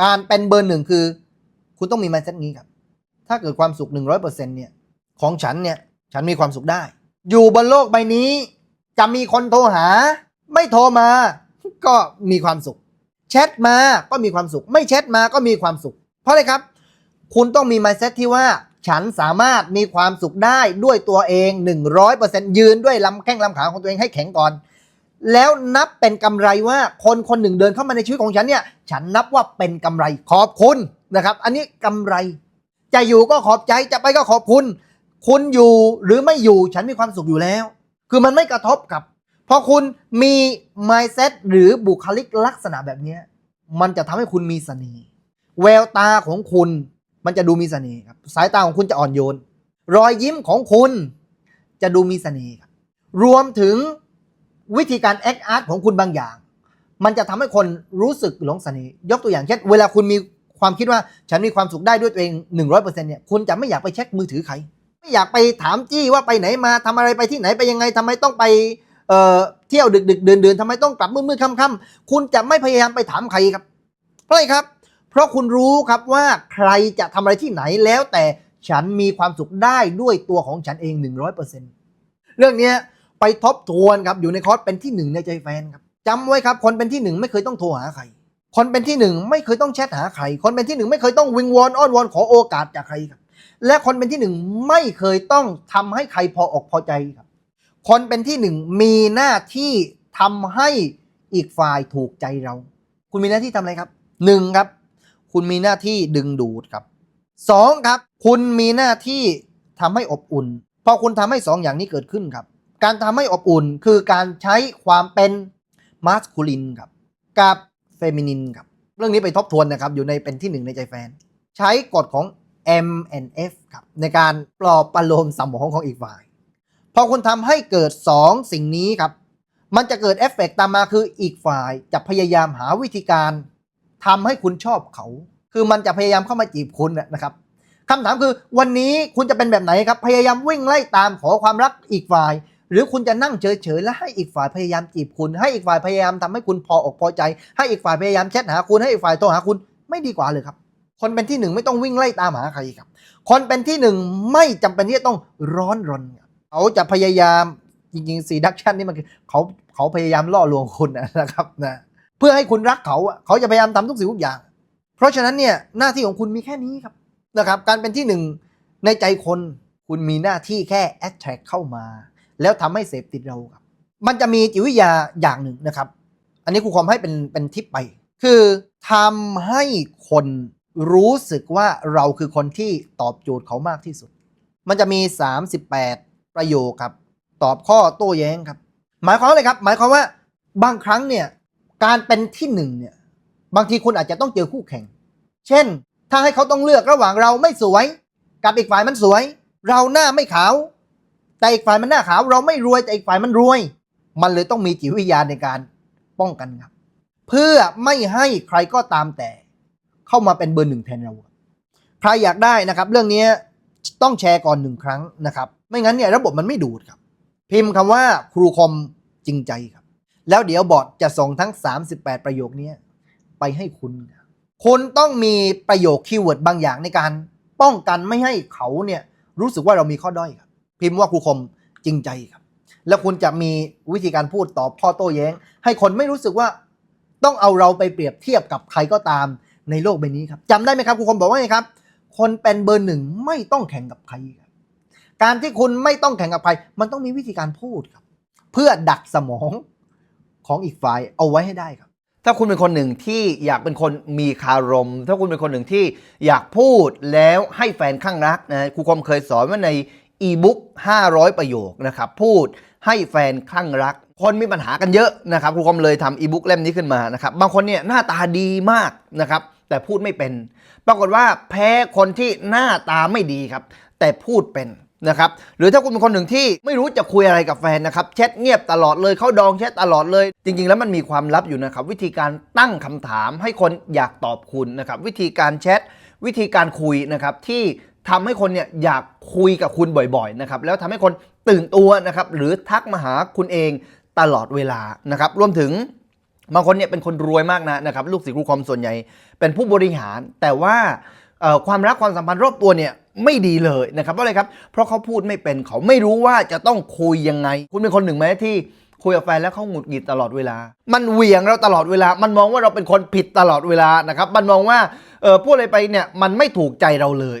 การเป็นเบอร์หนึ่งคือ คุณต้องมี mindset นี้ครับ ถ้าเกิดความสุข 100%เนี่ยของฉันเนี่ยฉันมีความสุขได้ อยู่บนโลกใบนี้ จะมีคนโทรหา ไม่โทรมา ก็มีความสุขแชทมาก็มีความสุข ไม่แชทมาก็มีความสุข เพราะอะไรครับ คุณต้องมี mindset ที่ว่าฉันสามารถมีความสุขได้ด้วยตัวเอง 100%ยืนด้วยลำแข้งลำขาของตัวเองให้แข็งก่อน แล้วนับเป็นกำไรว่าคนคนหนึ่งเดินเข้ามาในชีวิตของฉันเนี่ยฉันนับว่าเป็นกำไรขอบคุณนะครับ อันนี้กำไร จะอยู่ก็ขอบใจจะไปก็ขอบคุณ คุณอยู่หรือไม่อยู่ฉันมีความสุขอยู่แล้ว คือมันไม่กระทบกับพอคุณมี mindset หรือบุคลิกลักษณะแบบนี้มันจะทำให้คุณมีเสน่ห์แววตาของคุณมันจะดูมีเสน่ห์ครับสายตาของคุณจะอ่อนโยน รอยยิ้มของคุณจะดูมีเสน่ห์ครับรวมถึง วิธีการ act art ของคุณบางอย่าง มันจะทำให้คนรู้สึกหลงเสน่ห์ยกตัวอย่างเช่น เวลาคุณมีความคิดว่าฉันมีความสุขได้ด้วยตัวเอง 100%เนี่ยคุณจะไม่อยากไปเช็คมือถือใคร ไม่อยากไปถามจี้ว่าไปไหนมาทำอะไรไปที่ไหนไปยังไงทำไมต้องไปเอ่อเที่ยวดึกดึกเดินเดินทำไมต้องกลับมืดมืดค่ำค่ำคุณจะไม่พยายามไปถามใครครับ เพราะอะไรครับ เพราะคุณรู้ครับว่าใครจะทำอะไรที่ไหนแล้วแต่ฉันมีความสุขได้ด้วยตัวของฉันเอง 100%เรื่องเนี้ย ไปทบทวนครับอยู่ในคอร์สเป็นที่หนึ่งในใจแฟนครับจำไว้ครับคนเป็นที่หนึ่งไม่เคยต้องโทรหาใครคนเป็นที่หนึ่งไม่เคยต้องแชทหาใคร คนเป็นที่หนึ่งไม่เคยต้องวิงวอนอ้อนวอนขอโอกาสจากใครครับ และคนเป็นที่หนึ่งไม่เคยต้องทำให้ใครพออกพอใจครับ คนเป็นที่หนึ่งมีหน้าที่ทำให้อีกฝ่ายถูกใจเรา คุณมีหน้าที่ทำอะไรครับหนึ่งครับ คุณมีหน้าที่ดึงดูดครับสองครับ คุณมีหน้าที่ทำให้อบอุ่น พอคุณทำให้สองอย่างนี้เกิดขึ้นครับ การทำให้อบอุ่นคือการใช้ความเป็นมาสคูลินครับกับเฟมินินครับเรื่องนี้ไปทบทวนนะครับอยู่ในเป็นที่หนึ่งในใจแฟน ใช้กฎของ M N F ครับในการปลอบประโลมสมองของอีกฝ่าย พอคุณทำให้เกิด 2 สิ่งนี้ครับ มันจะเกิดเอฟเฟกตามมาคืออีกฝ่ายจะพยายามหาวิธีการทำให้คุณชอบเขา คือมันจะพยายามเข้ามาจีบคุณน่ะนะครับคำถามคือวันนี้คุณจะเป็นแบบไหนครับ พยายามวิ่งไล่ตามขอความรักอีกฝ่าย หรือคุณจะนั่งเฉยๆและให้อีกฝ่ายพยายามจีบคุณ ให้อีกฝ่ายพยายามทำให้คุณพออกพอใจ ให้อีกฝ่ายพยายามแชทหาคุณให้อีกฝ่ายโทรหาคุณไม่ดีกว่าเลยครับ คนเป็นที่หนึ่งไม่ต้องวิ่งไล่ตามหาใครครับ คนเป็นที่หนึ่งไม่จำเป็นที่จะต้องร้อนรนเขาจะพยายามจริงๆซีดักชันนี่มันคือเขาเขาพยายามล่อลวงคุณนะครับนะเพื่อให้คุณรักเขาอะเขาจะพยายามทำทุกสิ่งทุกอย่าง เพราะฉะนั้นเนี่ยหน้าที่ของคุณมีแค่นี้ครับนะครับ การเป็นที่หนึ่งในใจคนคุณมีหน้าที่แค่ attract เข้ามา แล้วทำให้เสพติดเราครับ มันจะมีจิตวิทยาอย่างหนึ่งนะครับ อันนี้ครูคอมให้เป็นเป็นทิปไป คือทำให้คนรู้สึกว่าเราคือคนที่ตอบโจทย์เขามากที่สุด มันจะมี 38 ประโยคครับ ตอบข้อโต้แย้งครับ หมายความอะไรครับ หมายความว่าบางครั้งเนี่ยการเป็นที่หนึ่งเนี่ยบางทีคุณอาจจะต้องเจอคู่แข่ง เช่น ถ้าให้เขาต้องเลือกระหว่างเราไม่สวย กับอีกฝ่ายมันสวย เราหน้าไม่ขาว แต่อีกฝ่ายมันหน้าขาว เราไม่รวยแต่อีกฝ่ายมันรวย มันเลยต้องมีจิตวิทยาในการป้องกันครับ เพื่อไม่ให้ใครก็ตามแต่ เข้ามาเป็นเบอร์หนึ่งแทนเรา ใครอยากได้นะครับ เรื่องนี้ต้องแชร์ก่อนหนึ่งครั้งนะครับ ไม่งั้นเนี่ยระบบมันไม่ดูดครับ พิมพ์คำว่าครูคอมจริงใจครับ แล้วเดี๋ยวบอทจะส่งทั้ง 38 ประโยคนี้ไปให้คุณคุณต้องมีประโยคคีย์เวิร์ดบางอย่างในการป้องกันไม่ให้เขาเนี่ยรู้สึกว่าเรามีข้อด้อยครับ พิมพ์ว่าครูคมจริงใจครับ แล้วคุณจะมีวิธีการพูดตอบข้อโต้แย้ง ให้คนไม่รู้สึกว่าต้องเอาเราไปเปรียบเทียบกับใครก็ตามในโลกใบนี้ครับจำได้ไหมครับครูคมบอกว่าไงครับ คนเป็นเบอร์หนึ่งไม่ต้องแข่งกับใครครับการที่คุณไม่ต้องแข่งกับใครมันต้องมีวิธีการพูดครับ เพื่อดักสมองของอีกฝ่ายเอาไว้ให้ได้ครับ ถ้าคุณเป็นคนหนึ่งที่อยากเป็นคนมีคารม ถ้าคุณเป็นคนหนึ่งที่อยากพูดแล้วให้แฟนข้างรักนะครูคมเคยสอนว่าใน อีบุ๊ก500 ประโยคนะครับพูดให้แฟนข้างรัก คนมีปัญหากันเยอะนะครับครูคอมเลยทำอีบุ๊กเล่มนี้ขึ้นมานะครับบางคนเนี่ยหน้าตาดีมากนะครับแต่พูดไม่เป็น ปรากฏว่าแพ้คนที่หน้าตาไม่ดีครับ แต่พูดเป็นนะครับหรือถ้าคุณเป็นคนหนึ่งที่ไม่รู้จะคุยอะไรกับแฟนนะครับแชทเงียบตลอดเลยเข้าดองแชทตลอดเลย จริง ๆ แล้วมันมีความลับอยู่นะครับ วิธีการตั้งคำถามให้คนอยากตอบคุณนะครับ วิธีการแชทวิธีการคุยนะครับที่ ทำให้คนเนี่ยอยากคุยกับคุณบ่อยๆนะครับแล้วทำให้คนตื่นตัวนะครับหรือทักมาหาคุณเองตลอดเวลานะครับรวมถึงบางคนเนี่ยเป็นคนรวยมากนะนะครับลูกศิษย์ครูคอมส่วนใหญ่เป็นผู้บริหาร แต่ว่าความรักความสัมพันธ์รอบตัวเนี่ยไม่ดีเลยนะครับเพราะอะไรครับ เพราะเขาพูดไม่เป็นเขาไม่รู้ว่าจะต้องคุยยังไง คุณเป็นคนหนึ่งไหมที่คุยกับแฟนแล้วเขาหงุดหงิดตลอดเวลา มันเหวี่ยงเราตลอดเวลา มันมองว่าเราเป็นคนผิดตลอดเวลานะครับ มันมองว่าเออพูดอะไรไปเนี่ยมันไม่ถูกใจเราเลย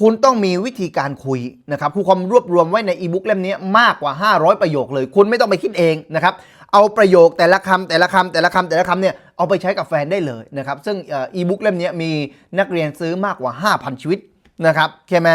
คุณต้องมีวิธีการคุยนะครับครูคอมรวบรวมไว้ในอีบุ๊กเล่มนี้มากกว่า 500 ประโยคเลย คุณไม่ต้องไปคิดเองนะครับเอาประโยคแต่ละคำแต่ละคำแต่ละคำแต่ละคำเนี่ยเอาไปใช้กับแฟนได้เลยนะครับซึ่งอีบุ๊กเล่มนี้มีนักเรียนซื้อมากกว่า 5,000 ชีวิตนะครับใช่ไหม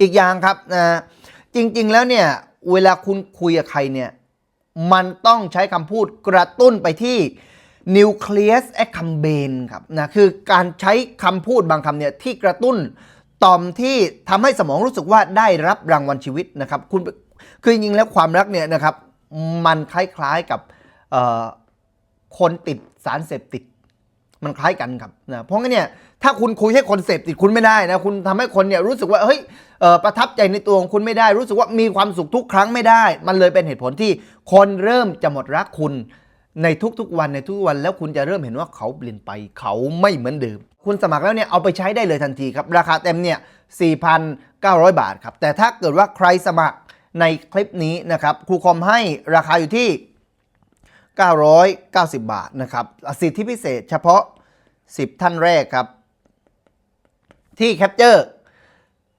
อีกอย่างครับนะจริงๆแล้วเนี่ยเวลาคุณคุยกับใครเนี่ยมันต้องใช้คำพูดกระตุ้นไปที่ nucleus accumbens ครับนะคือการใช้คำพูดบางคำเนี่ยที่กระตุ้น ต่อมที่ทำให้สมองรู้สึกว่าได้รับรางวัลชีวิตนะครับคุณคือจริงๆแล้วความรักเนี่ยนะครับมันคล้ายๆกับคนติดสารเสพติด มันคล้ายกันครับนะเพราะงั้นเนี่ยถ้าคุณคุยให้คนเสพติดคุณไม่ได้นะคุณทำให้คนเนี่ยรู้สึกว่าเฮ้ยประทับใจในตัวของคุณไม่ได้ รู้สึกว่ามีความสุขทุกครั้งไม่ได้ มันเลยเป็นเหตุผลที่คนเริ่มจะหมดรักคุณ ในทุกๆวันในทุกๆวันแล้วคุณจะเริ่มเห็นว่าเขาเปลี่ยนไปเขาไม่เหมือนเดิม คุณสมัครแล้วเนี่ยเอาไปใช้ได้เลยทันทีครับ ราคาเต็มเนี่ย 4,900 บาทครับ แต่ถ้าเกิดว่าใครสมัครในคลิปนี้นะครับครูคอมให้ราคาอยู่ที่ 990 บาทนะครับสิทธิพิเศษเฉพาะ 10 ท่านแรกครับ ที่แคปเจอร์